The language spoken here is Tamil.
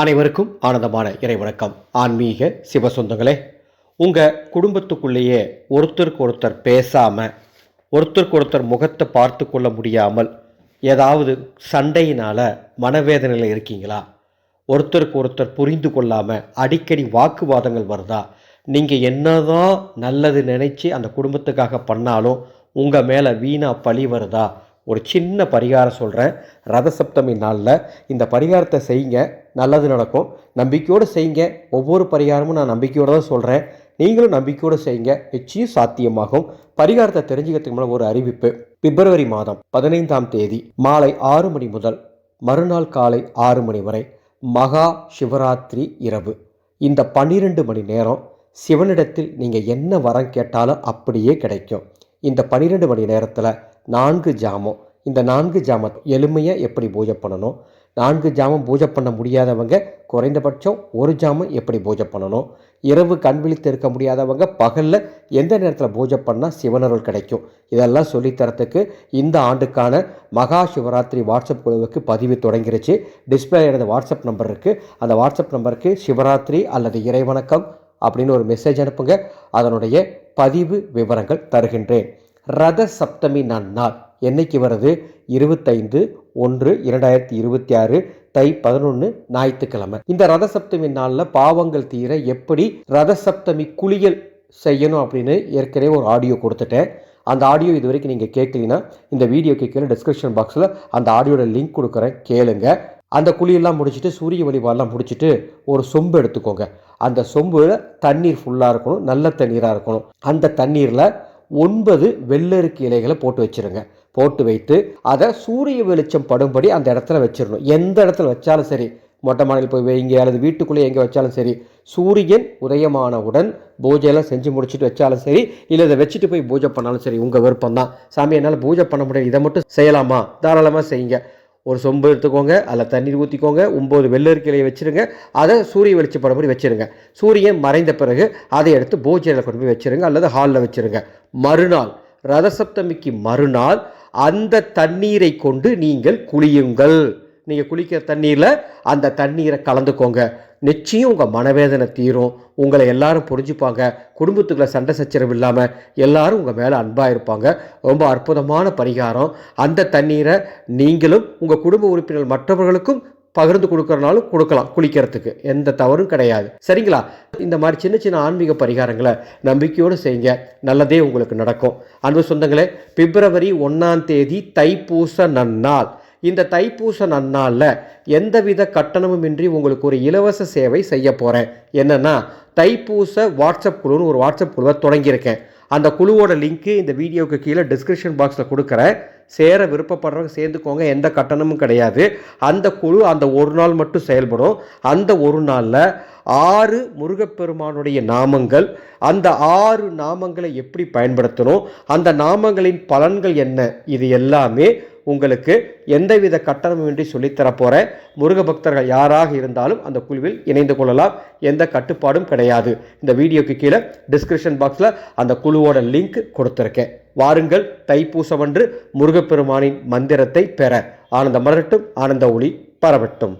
அனைவருக்கும் ஆனந்தமான இறை வணக்கம் ஆன்மீக சிவ சொந்தங்களே உங்கள் குடும்பத்துக்குள்ளேயே ஒருத்தருக்கு ஒருத்தர் பேசாமல் ஒருத்தருக்கு ஒருத்தர் முகத்தை பார்த்து கொள்ள முடியாமல் ஏதாவது சண்டையினால் மனவேதனையில் இருக்கீங்களா? ஒருத்தருக்கு ஒருத்தர் புரிந்து கொள்ளாமல் அடிக்கடி வாக்குவாதங்கள் வருதா? நீங்கள் என்னதான் நல்லது நினச்சி அந்த குடும்பத்துக்காக பண்ணாலும் உங்கள் மேலே வீணா பழி வருதா? ஒரு சின்ன பரிகாரம் சொல்கிறேன் ரத சப்தமி நாளில் இந்த பரிகாரத்தை செய்யுங்க. நல்லது நடக்கும். நம்பிக்கையோடு செய்யுங்க. ஒவ்வொரு பரிகாரமும் நான் நம்பிக்கையோடு தான் சொல்கிறேன் நீங்களும் நம்பிக்கையோடு செய்யுங்க. நிச்சயம் சாத்தியமாகும். பரிகாரத்தை தெரிஞ்சுக்கிறதுக்கு முன்னாடி ஒரு அறிவிப்பு. பிப்ரவரி மாதம் பதினைந்தாம் தேதி மாலை ஆறு மணி முதல் மறுநாள் காலை ஆறு மணி வரை மகா சிவராத்திரி இரவு. இந்த பன்னிரெண்டு மணி நேரம் சிவனிடத்தில் நீங்கள் என்ன வரம் கேட்டாலும் அப்படியே கிடைக்கும். இந்த பன்னிரெண்டு மணி நேரத்தில் நான்கு ஜாமம். இந்த நான்கு ஜாமம் எளிமையாக எப்படி பூஜை பண்ணணும்? நான்கு ஜாமம் பூஜை பண்ண முடியாதவங்க குறைந்தபட்சம் ஒரு ஜாமம் எப்படி பூஜை பண்ணணும்? இரவு கண் விழித்து இருக்க முடியாதவங்க பகலில் எந்த நேரத்தில் பூஜை பண்ணால் சிவனருள் கிடைக்கும்? இதெல்லாம் சொல்லித்தரத்துக்கு இந்த ஆண்டுக்கான மகா சிவராத்திரி வாட்ஸ்அப் குழுவுக்கு பதிவு தொடங்கிருச்சு. டிஸ்பிளே எனது வாட்ஸ்அப் நம்பர் இருக்குது அந்த வாட்ஸ்அப் நம்பருக்கு சிவராத்திரி அல்லது இறைவணக்கம் அப்படின்னு ஒரு மெசேஜ் அனுப்புங்க. அதனுடைய பதிவு விவரங்கள் தருகின்றேன். ரத சப்தமி நன்னாள் என்னைக்கு வருது இருபத்தைந்து ஒன்று இரண்டாயிரத்தி இருபத்தி ஆறு தை பதினொன்று ஞாயிற்றுக்கிழமை. இந்த ரத சப்தமி நாளில் பாவங்கள் தீர எப்படி ரத சப்தமி குளியல் செய்யணும் அப்படின்னு ஏற்கனவே ஒரு ஆடியோ கொடுத்துட்டேன். அந்த ஆடியோ இது வரைக்கும் நீங்கள் கேட்கலனா இந்த வீடியோக்கு கீழே டிஸ்கிரிப்ஷன் பாக்ஸில் அந்த ஆடியோட லிங்க் கொடுக்குறேன். கேளுங்க. அந்த குழியெல்லாம் முடிச்சுட்டு சூரிய வழிபாடெல்லாம் முடிச்சுட்டு ஒரு சொம்பு எடுத்துக்கோங்க. அந்த சொம்பில் தண்ணீர் ஃபுல்லாக இருக்கணும். நல்ல தண்ணீராக இருக்கணும். அந்த தண்ணீரில் ஒன்பது வெள்ளருக்கு இலைகளை போட்டு வச்சிருங்க. போட்டு வைத்து அதை சூரிய வெளிச்சம் படும்படி அந்த இடத்துல வச்சிடணும் எந்த இடத்துல வச்சாலும் சரி மொட்டை மாடியில் போய் வைங்க அல்லது வீட்டுக்குள்ளே எங்கே வச்சாலும் சரி சூரியன் உதயமானவுடன் பூஜையெல்லாம் செஞ்சு முடிச்சுட்டு வச்சாலும் சரி இல்லை இதை வச்சுட்டு போய் பூஜை பண்ணாலும் சரி உங்கள் விருப்பம் தான் சாமி என்னால் பூஜை பண்ண முடியாது இதை மட்டும் செய்யலாமா? தாராளமாக செய்யுங்க. ஒரு சொம்பு எடுத்துக்கோங்க அதில் தண்ணீர் ஊற்றிக்கோங்க ஒம்பது வெள்ளரிக்கிளையை வச்சுருங்க அதை சூரிய வெளிச்சப்படும்படி வச்சுருங்க. சூரியன் மறைந்த பிறகு அதை எடுத்து பூஜையில் கொண்டு போய் வச்சுருங்க அல்லது ஹாலில் வச்சுருங்க. மறுநாள் ரதசப்தமிக்கு மறுநாள் அந்த தண்ணீரை கொண்டு நீங்கள் குளியுங்கள். நீங்கள் குளிக்கிற தண்ணீரில் அந்த தண்ணீரை கலந்துக்கோங்க. நிச்சயம் உங்கள் மனவேதனை தீரும். உங்களை எல்லாரும் புரிஞ்சுப்பாங்க. குடும்பத்துக்குள்ள சண்டை சச்சரவு இல்லாமல் எல்லாரும் உங்கள் மேலே அன்பாக இருப்பாங்க. ரொம்ப அற்புதமான பரிகாரம். அந்த தண்ணீரை நீங்களும் உங்கள் குடும்ப உறுப்பினர் மற்றவர்களுக்கும் பகிர்ந்து கொடுக்கறனாலும் கொடுக்கலாம் குளிக்கிறதுக்கு. எந்த தவறும் கிடையாது. சரிங்களா? இந்த மாதிரி சின்ன சின்ன ஆன்மீக பரிகாரங்களை நம்பிக்கையோடு செய்யுங்க. நல்லதே உங்களுக்கு நடக்கும். அன்பு சொந்தங்களே பிப்ரவரி ஒன்றாம் தேதி தைப்பூச நன்னாள். இந்த தைப்பூச நன்னாளில் எந்தவித கட்டணமும் இன்றி உங்களுக்கு ஒரு இலவச சேவை செய்ய போகிறேன் என்னென்னா தைப்பூச வாட்ஸ்அப் குழுன்னு ஒரு வாட்ஸ்அப் குழுவை தொடங்கியிருக்கேன். அந்த குழுவோட லிங்க்கு இந்த வீடியோவுக்கு கீழே டிஸ்கிரிப்ஷன் பாக்ஸில் கொடுக்குறேன். சேர விருப்பப்படுறவங்க சேர்ந்துக்கோங்க எந்த கட்டணமும் கிடையாது. அந்த குழு அந்த ஒரு நாள் மட்டும் செயல்படும். அந்த ஒரு நாளில் ஆறு முருகப்பெருமானுடைய நாமங்கள் அந்த ஆறு நாமங்களை எப்படி பயன்படுத்தணும் அந்த நாமங்களின் பலன்கள் என்ன இது எல்லாமே உங்களுக்கு எந்தவித கட்டணமின்றி சொல்லித்தரப்போகிற முருக பக்தர்கள் யாராக இருந்தாலும் அந்த குழுவில் இணைந்து கொள்ளலாம். எந்த கட்டுப்பாடும் கிடையாது. இந்த வீடியோக்கு கீழே டிஸ்கிரிப்ஷன் பாக்ஸில் அந்த குழுவோட லிங்க் கொடுத்துருக்கேன். வாருங்கள் தைப்பூசமன்று முருகப்பெருமானின் மந்திரத்தை பெற. ஆனந்த மலரட்டும் ஆனந்த ஒளி பரவட்டும்.